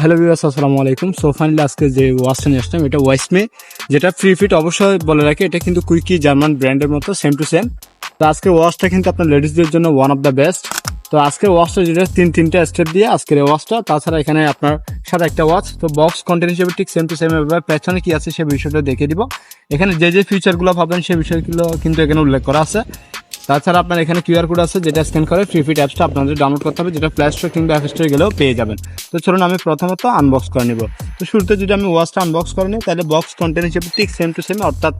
Hello viewers, আসসালামু আলাইকুম। So finally আজকে যে ওয়াচটা নিয়ে আসলাম, এটা ওয়াইসমে যেটা ফ্রি ফিট অবশ্যই বলে রাখি, এটা কিন্তু কুইকি জার্মান ব্র্যান্ডের মতো সেম টু সেম তো আজকে ওয়াচটা কিন্তু আপনার লেডিসদের জন্য ওয়ান অফ দ্য বেস্ট তো আজকের ওয়াচটা যেটা, তিন, তিনটা স্টেপ দিয়ে আজকের এই ওয়াচটা তাছাড়া এখানে আপনার সাথে একটা ওয়াচ তো বক্স কন্টেন্ট হিসেবে ঠিক সেম টু সেম এভাবে পেছনে কি আছে সে বিষয়টা দেখে দিব। এখানে যে যে ফিচারগুলো পাবেন সেই বিষয়গুলো কিন্তু এখানে উল্লেখ করা আছে। তাছাড়া আপনার এখানে কিউআর কোড আছে, যেটা স্ক্যান করে ফ্রি ফিট অ্যাপসটা আপনাদের ডাউনলোড করতে হবে, যেটা প্লে স্টোর কিংবা অ্যাপ স্টোরে গেলেও পেয়ে যাবেন। তো চলুন আমি প্রথমত আনবক্স করে নিব। তো শুরুতে যদি আমি ওয়াচটা আনবক্স করে নিই, তাহলে বক্স কন্টেন্ট হিসেবে ঠিক সেম টু সেম অর্থাৎ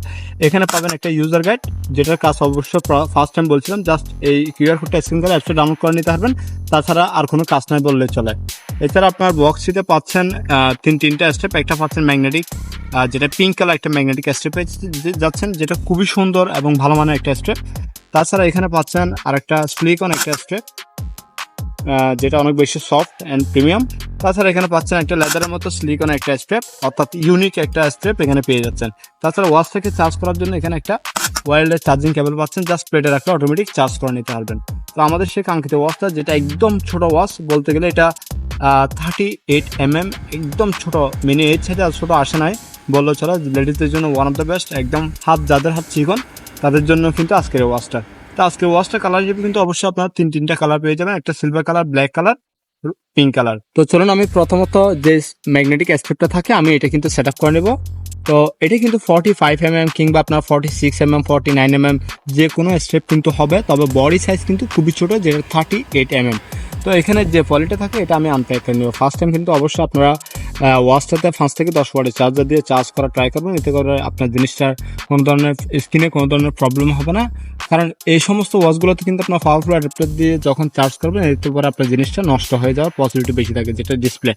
এখানে পাবেন একটা ইউজার গাইড যেটার কাজ অবশ্য ফার্স্ট টাইম বলছিলাম জাস্ট এই কিউআর কোডটা স্ক্যান করে অ্যাপসটা ডাউনলোড করে নিতে পারবেন। তাছাড়া আর কোনো কাজ নাই বললে চলে। এছাড়া আপনার বক্সটিতে পাচ্ছেন তিন তিনটা স্টেপ একটা পাচ্ছেন ম্যাগনেটিক যেটা পিঙ্ক কালার একটা ম্যাগনেটিক স্টেপে যাচ্ছেন, যেটা খুবই সুন্দর এবং ভালো মানের একটা স্টেপ তাছাড়া এখানে পাচ্ছেন আর আরেকটা স্লিকন একটা স্ট্রেপ যেটা অনেক বেশি সফট অ্যান্ড প্রিমিয়াম তাছাড়া এখানে পাচ্ছেন একটা লেদারের মতো স্লিকন একটা স্ট্রেপ অর্থাৎ ইউনিক একটা স্ট্রেপ এখানে পেয়ে যাচ্ছেন। তাছাড়া ওয়াচ থেকে চার্জ করার জন্য এখানে একটা ওয়ারলেস চার্জিং কেবল পাচ্ছেন জাস্ট প্লেটে রাখলে অটোমেটিক চার্জ করে নিতে পারবেন। তো আমাদের সেই কাঙ্ক্ষিত ওয়াচটা যেটা একদম ছোট ওয়াচ বলতে গেলে এটা থার্টি এইট এম এম একদম ছোট মিনি এইট আর ছোট আসে নাই। বলল, চলো লেডিসদের জন্য ওয়ান অফ দ্য বেস্ট একদম হাত, যাদের হাত চিকন তাদের জন্য কিন্তু আজকের ওয়াচটা। তো আজকের ওয়াচটা কালার হিসেবে কিন্তু অবশ্যই আপনারা তিন তিনটা কালার পেয়ে যাবেন। একটা silver colour black colour pink colour তো চলুন আমি প্রথমত যে ম্যাগনেটিক অ্যাসপেক্টটা থাকে, আমি এটা কিন্তু সেট আপ করে নেব। তো এটা কিন্তু ফর্টি ফাইভ এম এম কিংবা আপনার forty six M M forty nine M M যে কোনো স্টেপ কিন্তু হবে, তবে বডি সাইজ কিন্তু খুবই ছোটো, যেটা থার্টি এইট এম এম তো এখানে যে কোয়ালিটি থাকে, এটা আমি আনপ্যাক করে নেব। ফার্স্ট টাইম কিন্তু অবশ্যই আপনারা ওয়াচটাতে পাঁচ থেকে দশ ওয়াটের চার্জার দিয়ে চার্জ করা ট্রাই করবেন। এতে করে আপনার জিনিসটার কোনো ধরনের স্ক্রিনে কোনো ধরনের প্রবলেম হবে না। কারণ এই সমস্ত ওয়াচগুলোতে কিন্তু আপনার পাওয়ারফুল অ্যাডাপ্টার দিয়ে যখন চার্জ করবেন, এতে করে আপনার জিনিসটা নষ্ট হয়ে যাওয়ার পসিবিলিটি বেশি থাকে যেটা ডিসপ্লে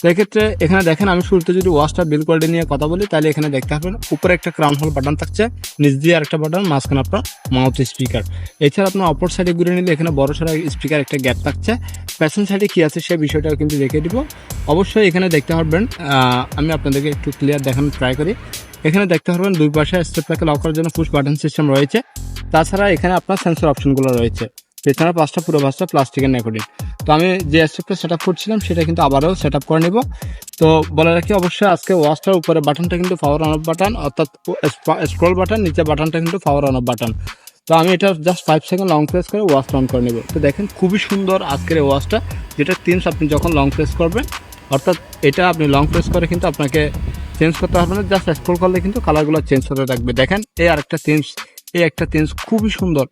তো এক্ষেত্রে এখানে দেখেন, আমি শুরুতে যদি ওয়াচটা বিল কোয়ালিটি নিয়ে কথা বলি, তাহলে এখানে দেখতে পাবেন উপরে একটা ক্রাউন হল বাটন থাকছে, নিচ দিয়ে আরেকটা বাটন মাঝখানে আপনার মাউথ স্পিকার এছাড়া আপনার অপর সাইডে ঘুরে নিলে এখানে বড় সড়ো স্পিকার একটা গ্যাপ থাকছে। প্যাসেন সাইডে কি আছে সেই বিষয়টাও কিন্তু দেখে দিব। অবশ্যই এখানে দেখতে পারবেন আমি আপনাদেরকে একটু ক্লিয়ার দেখানোর ট্রাই করি। এখানে দেখতে পারবেন দুই পাশে স্টেপটাকে লক করার জন্য পুশ বাটন সিস্টেম রয়েছে। তাছাড়া এখানে আপনার সেন্সর অপশনগুলো রয়েছে। পেছনে পাঁচটা পুরো পাঁচটা প্লাস্টিকের নেকোডিন তো আমি যে স্টেপটা সেট আপ করছিলাম, সেটা কিন্তু আবারও সেট আপ করে নেব। তো বলে রাখি অবশ্যই আজকে ওয়াচটার উপরে বাটনটা কিন্তু পাওয়ার অন অফ বাটন অর্থাৎ স্ক্রল বাটন নিচে বাটনটা কিন্তু পাওয়ার অন অফ বাটন তো আমি এটা just five second long press করে ওয়াচ অন করে নেব। তো দেখেন খুবই সুন্দর আজকের এই ওয়াচটা যেটা তিনস আপনি যখন লং প্রেস করবেন অর্থাৎ এটা আপনি লং প্রেস করে কিন্তু আপনাকে চেঞ্জ করতে পারবেন জাস্ট স্ক্রল করলে কিন্তু কালারগুলো চেঞ্জ হতে থাকবে। দেখেন, এই আরেকটা চেঞ্জ এই একটা চেঞ্জ খুবই সুন্দর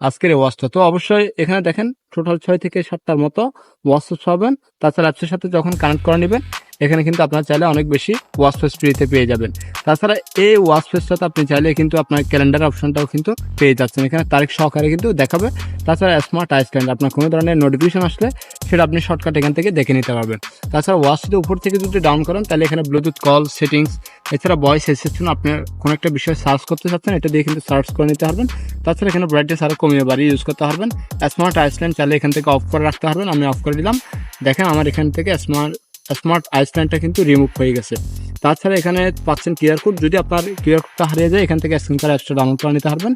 আজকের এই ওয়াচটা তো অবশ্যই এখানে দেখেন টোটাল ছয় থেকে সাতটার মতো ওয়াচ পাবেন। তাছাড়া অ্যাপসের সাথে যখন কানেক্ট করে নেবেন এখানে কিন্তু আপনার চাইলে অনেক বেশি ওয়াশ ফেস ফ্রিতে পেয়ে যাবেন। তাছাড়া এই ওয়াচ ফেসটাতে আপনি চাইলে কিন্তু আপনার ক্যালেন্ডার অপশনটাও কিন্তু পেয়ে যাচ্ছেন। এখানে তারিখ সহকারে কিন্তু দেখাবে। তাছাড়া স্মার্ট আই স্ট্যান্ড আপনার কোনো ধরনের নোটিফিকেশন আসলে সেটা আপনি শর্টকাট এখান থেকে দেখে নিতে পারবেন। তাছাড়া যদি উপর থেকে যদি ডাউন করেন, তাহলে এখানে ব্লুটুথ কল সেটিংস এছাড়া ভয়েস অ্যাসিস্ট্যান্ট আপনি কোনো একটা বিষয় সার্চ করতে চাচ্ছেন, এটা দিয়ে কিন্তু সার্চ করে নিতে পারবেন। তাছাড়া এখানে ব্রাইটনেস আরও কমিয়ে বাড়িয়ে ইউজ করতে পারবেন। স্মার্ট আই স্ট্যান্ড চাইলে এখান থেকে অফ করে রাখতে পারবেন। আমি অফ করে দিলাম। দেখেন আমার এখান থেকে স্মার্ট স্মার্ট আই স্ট্যান্ডটা কিন্তু রিমুভ হয়ে গেছে। তাছাড়া এখানে পাচ্ছেন কিউআর কোড যদি আপনার কিউআর কোডটা হারিয়ে যায়, এখান থেকে স্ক্রিন করে অ্যাপসটা ডাউনলোড করে নিতে পারবেন।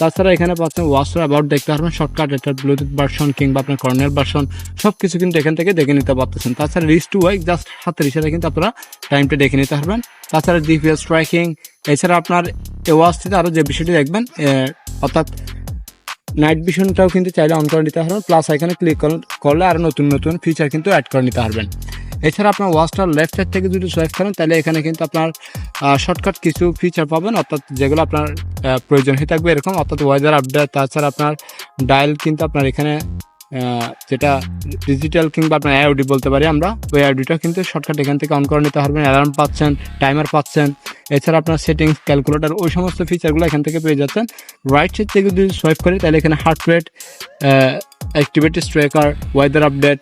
তাছাড়া এখানে পাচ্ছেন ওয়াশটার অ্যাবাউট দেখতে পারবেন শর্টকাট এটা ব্লুটুথ ভার্সন কিংবা আপনার কর্নার ভার্সন সব কিছু কিন্তু এখান থেকে দেখে নিতে পারতেছেন। তাছাড়া রিস টু ওয়াইক জাস্ট হাতের ইশারা কিন্তু আপনারা টাইমটা দেখে নিতে পারবেন। তাছাড়া জিপিএস ট্র্যাকিং এছাড়া আপনার এই ওয়াচটিতে আরও যে বিষয়টি দেখবেন অর্থাৎ নাইট ভিশনটাও কিন্তু চাইলে অন করে নিতে পারবেন। প্লাস এখানে ক্লিক করলে আরও নতুন নতুন ফিচার কিন্তু অ্যাড করে নিতে পারবেন। এছাড়া আপনার ওয়াচটার লেফট সাইড থেকে যদি সোয়াইপ করেন, তাহলে এখানে কিন্তু আপনার শর্টকাট কিছু ফিচার পাবেন, অর্থাৎ যেগুলো আপনার প্রয়োজন হয়ে থাকবে এরকম, অর্থাৎ ওয়েদার আপডেট তাছাড়া আপনার ডায়াল কিন্তু আপনার এখানে যেটা ডিজিটাল কিংবা আপনার আইওডি বলতে পারি আমরা, ওই আইওডিটা কিন্তু শর্টকাট এখান থেকে অন করে নিতে পারবেন অ্যালার্ম পাচ্ছেন টাইমার পাচ্ছেন। এছাড়া আপনার সেটিংস ক্যালকুলেটর ওই সমস্ত ফিচারগুলো এখান থেকে পেয়ে যাচ্ছেন। রাইট সাইড থেকে যদি সোয়াইপ করি, তাহলে এখানে heart rate activity tracker weather update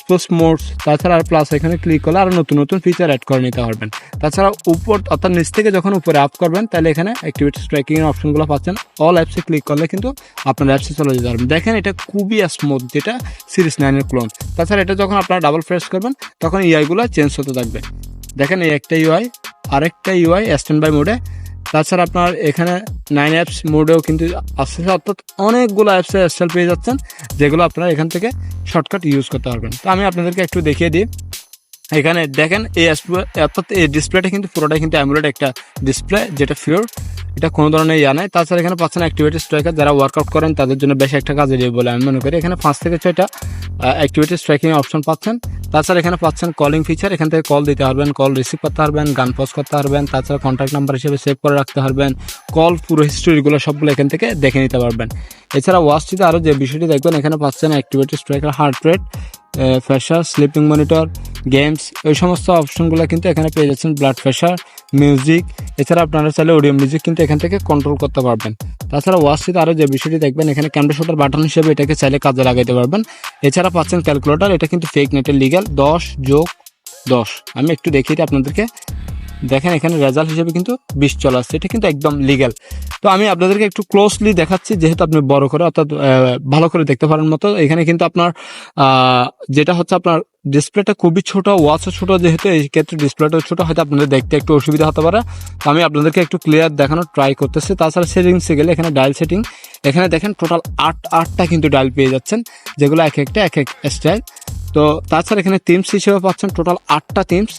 sports modes তাছাড়া আর প্লাস এখানে ক্লিক করলে আরও নতুন নতুন ফিচার অ্যাড করে নিতে পারবেন। তাছাড়া উপর, অর্থাৎ নিচ থেকে যখন উপরে আপ করবেন, তাহলে এখানে অ্যাক্টিভিটি এর অপশনগুলো পাচ্ছেন। অল অ্যাপসে ক্লিক করলে কিন্তু আপনার অ্যাপসে চলে যেতে পারবেন। দেখেন এটা খুবই স্মুথ যেটা সিরিজ নাইনের ক্লোন তাছাড়া এটা যখন আপনারা ডাবল প্রেস করবেন, তখন ইউআইগুলো চেঞ্জ হতে থাকবে। দেখেন এই একটা ইউআই আরেকটা ইউআই স্ট্যান্ড বাই মোডে তাছাড়া আপনার এখানে নাইন অ্যাপস মোডেও কিন্তু আসছে অর্থাৎ অনেকগুলো অ্যাপসে এক্সেল পেয়ে যাচ্ছেন, যেগুলো আপনারা এখান থেকে শর্টকাট ইউজ করতে পারবেন। তো আমি আপনাদেরকে একটু দেখিয়ে দিই। এখানে দেখেন এই অর্থাৎ এই ডিসপ্লেটা কিন্তু পুরোটাই কিন্তু অ্যামুলেট একটা ডিসপ্লে যেটা ফিওর এটা কোনো ধরনের ইয়া নাই। তাছাড়া এখানে পাচ্ছেন অ্যাক্টিভিটি স্ট্রাইকার যারা ওয়ার্কআউট করেন তাদের জন্য বেশ একটা কাজে দিয়ে বলে আমি মনে করি। এখানে পাঁচ থেকে ছয়টা অ্যাক্টিভিটি স্ট্রাইকিং অপশন পাচ্ছেন। তাছাড়া এখানে পাচ্ছেন কলিং ফিচার এখান থেকে কল দিতে পারবেন কল রিসিভ করতে পারবেন গান পজ করতে পারবেন, তাছাড়া কন্ট্যাক্ট নাম্বার হিসেবে সেভ করে রাখতে পারবেন কল পুরো হিস্টোরিগুলো সবগুলো এখান থেকে দেখে নিতে পারবেন। এছাড়া ওয়াচটিতে আরও যে বিষয়টি দেখবেন, এখানে পাচ্ছেন activity striker heart rate pressure sleeping monitor games ওই সমস্ত অপশনগুলো কিন্তু এখানে পেয়ে যাচ্ছেন ব্লাড প্রেশার মিউজিক এছাড়া আপনারা চাইলে অডিও মিউজিক কিন্তু এখান থেকে কন্ট্রোল করতে পারবেন। তাছাড়া ওয়াচটিতে আরও যে বিষয়টি দেখবেন, এখানে ক্যামেরা শুটার বাটন হিসেবে এটাকে চাইলে কাজে লাগাইতে পারবেন। এছাড়া পাচ্ছেন ক্যালকুলেটার এটা কিন্তু ফেক নেটের লিগ্যাল দশ যোগ দশ। আমি একটু দেখিয়ে আপনাদেরকে। দেখেন এখানে রেজাল্ট হিসেবে কিন্তু বিশ চলে আসছে। এটা কিন্তু একদম লিগ্যাল তো আমি আপনাদেরকে একটু ক্লোজলি দেখাচ্ছি, যেহেতু আপনি বড় করে, অর্থাৎ ভালো করে দেখতে পারেন মতো। এখানে কিন্তু আপনার যেটা হচ্ছে আপনার ডিসপ্লেটা খুবই ছোট ওয়াচও ছোট, যেহেতু এই ক্ষেত্রে ডিসপ্লেটাও ছোট, হয়তো আপনাদের দেখতে একটু অসুবিধা হতে পারে। তো আমি আপনাদেরকে একটু ক্লিয়ার দেখানোর ট্রাই করতেছি। তাছাড়া সেটিংসে গেলে এখানে ডায়াল সেটিং এখানে দেখেন টোটাল আট, আটটা কিন্তু ডায়াল পেয়ে যাচ্ছেন, যেগুলো এক একটা, এক এক স্টাইল তো তাছাড়া এখানে থিমস হিসেবে পাচ্ছেন টোটাল আটটা থিমস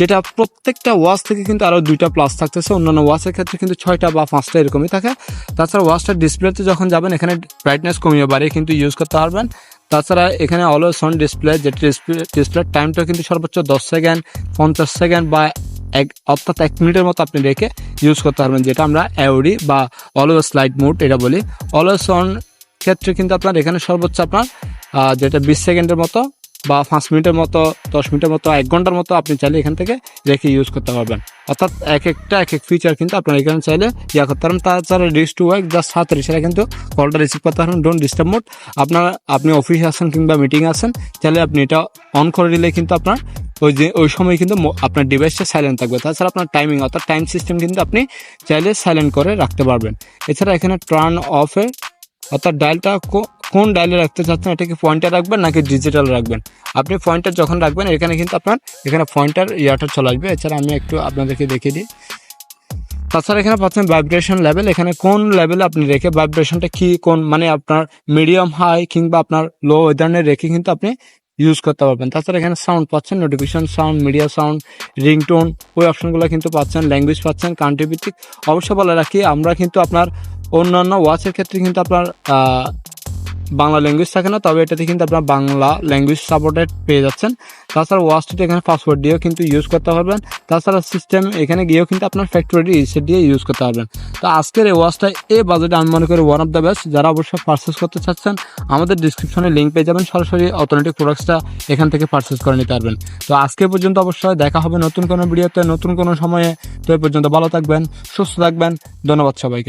যেটা প্রত্যেকটা ওয়াচ থেকে কিন্তু আরও দুইটা প্লাস থাকতেছে। অন্যান্য ওয়াচের ক্ষেত্রে কিন্তু ছয়টা বা পাঁচটা এরকমই থাকে। তাছাড়া ওয়াচটার ডিসপ্লেতে যখন যাবেন, এখানে ব্রাইটনেস কমিয়ে বাড়িয়ে কিন্তু ইউজ করতে পারবেন। তাছাড়া এখানে অলওয়েজ অন ডিসপ্লে যেটা ডিসপ্লে ডিসপ্লের টাইমটা কিন্তু সর্বোচ্চ দশ সেকেন্ড পঞ্চাশ সেকেন্ড বা এক, অর্থাৎ এক মিনিটের মতো আপনি রেখে ইউজ করতে পারবেন, যেটা আমরা অ্যাওরি বা অলওয়েজ লাইট মোড এটা বলি। অলওয়েজ অন ক্ষেত্রে কিন্তু আপনার এখানে সর্বোচ্চ আপনার যেটা বিশ সেকেন্ডের মতো বা পাঁচ মিনিটের মতো, দশ মিনিটের মতো, এক ঘণ্টার মতো আপনি চাইলে এখান থেকে রেখে ইউজ করতে পারবেন। অর্থাৎ এক একটা, এক এক ফিচার কিন্তু আপনার এখানে চাইলে ইয়া করতে পারবেন। তাছাড়া রিস টু ওয়ার্ক জাস্ট হাত রিসারে কিন্তু কলটা রিসিভ করতে পারবেন। ডোন্ট ডিস্টার্ব মোড আপনার, আপনি অফিসে আসেন কিংবা মিটিং আসেন, চাইলে আপনি এটা অন করে দিলে কিন্তু আপনার ওই যে, ওই সময় কিন্তু আপনার ডিভাইসটা সাইলেন্ট থাকবে। তাছাড়া আপনার টাইমিং অর্থাৎ টাইম সিস্টেম কিন্তু আপনি চাইলে সাইলেন্ট করে রাখতে পারবেন। এছাড়া এখানে টার্ন অফে অর্থাৎ ডায়ালটা কোন ডায়ালে রাখতে চাচ্ছেন এটাকে পয়েন্টার রাখবেন নাকি ডিজিটাল রাখবেন? আপনি পয়েন্টার যখন রাখবেন, এখানে কিন্তু আপনার, এখানে পয়েন্টার ইয়াটা চলে আসবে। এছাড়া আমি একটু আপনাদেরকে দেখিয়ে দিই। তাছাড়া এখানে পাচ্ছেন ভাইব্রেশন লেভেল এখানে কোন লেভেলে আপনি রেখে ভাইব্রেশনটা কি, কোন মানে আপনার মিডিয়াম হাই কিংবা আপনার লো ওই ধরনের রেখে কিন্তু আপনি ইউজ করতে পারবেন। তাছাড়া এখানে সাউন্ড পাচ্ছেন notification sound media sound ringtone ওই অপশনগুলো কিন্তু পাচ্ছেন ল্যাঙ্গুয়েজ পাচ্ছেন কান্ট্রি ভিত্তিক। অবশ্য বলে রাখি, আমরা কিন্তু আপনার অন্যান্য ওয়াচের ক্ষেত্রে কিন্তু আপনার বাংলা ল্যাঙ্গুয়েজ থাকে না, তবে এটাতে কিন্তু আপনার বাংলা ল্যাঙ্গুয়েজ সাপোর্টেড পেয়ে যাচ্ছেন। তাছাড়া ওয়াচটিতে এখানে পাসওয়ার্ড দিয়েও কিন্তু ইউজ করতে পারবেন। তাছাড়া সিস্টেম এখানে গিয়েও কিন্তু আপনার ফ্যাক্টরি রিসেট দিয়ে ইউজ করতে পারবেন। তো আজকের এই ওয়াচটা এই বাজেটে আমি মনে করি ওয়ান অফ দ্য বেস্ট যারা অবশ্যই পারচেস করতে চাচ্ছেন, আমাদের ডিসক্রিপশনে লিঙ্ক পেয়ে যাবেন। সরাসরি অথেন্টিক প্রোডাক্টসটা এখান থেকে পারচেস করে নিতে পারবেন। তো আজকে পর্যন্ত অবশ্যই দেখা হবে নতুন কোনো ভিডিওতে নতুন কোনো সময়ে। তো এই পর্যন্ত ভালো থাকবেন, সুস্থ থাকবেন। ধন্যবাদ সবাইকে।